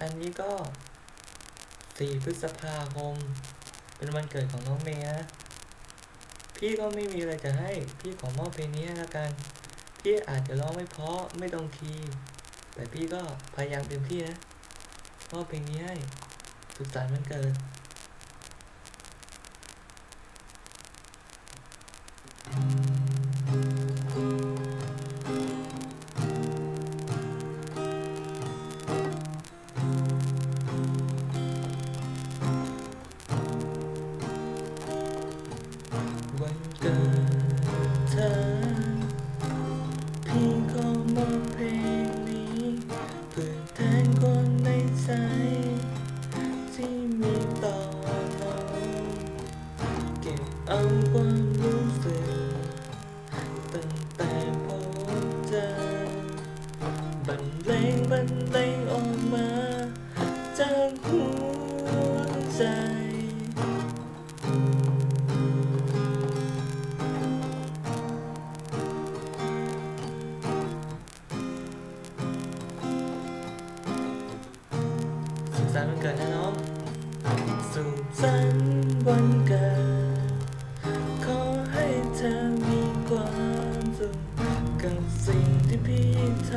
อันนี้ก็สี่พฤษภาคม เป็นวันเกิดของน้องเมย์นะ พี่ก็ไม่มีอะไรจะให้ พี่ขอมอบเพลงนี้ให้ละกัน พี่อาจจะร้องไม่เพราะไม่ตรงคีย์ แต่พี่ก็พยายามเต็มที่นะ มอบเพลงนี้ให้ สุดสันต์วันเกิด วันเกิดเธอ พี่ขอมอบเพลงนี้เพื่อแทนคนในใจ ที่มีต่อเราเก็บเอาความรู้สึกตั้งแต่พบเจอบรรเลงบรรเลงออกมา จากหัวใจ สุขสันต์วันเกิดนะน้อง สุขสันต์วันเกิด ขอให้เธอมีความสุขกับสิ่งที่พี่ท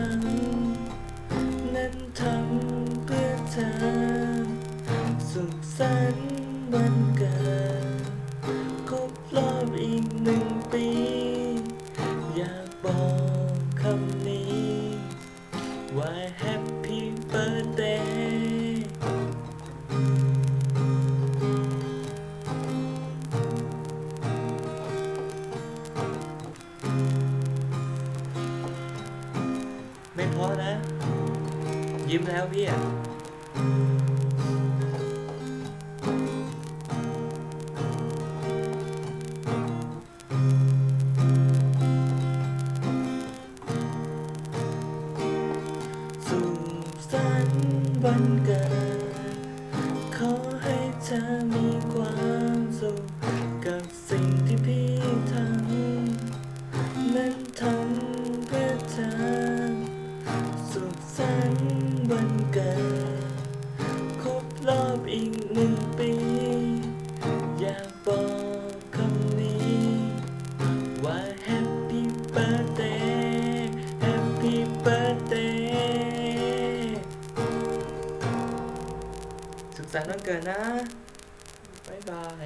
ำนั้นทำเพื่อเธอ สุขสันต์วัน ไม่พอนะ ยิ้มแล้วพี่อะสุขสันต์วันเกิดขอให้เธอมีความสุข วันเกิดครบรอบอีกหนึ่งปี อยากบอกคำนี้ ว่า Happy Birthday Happy Birthday สุขสันต์วันเกิดนะบาย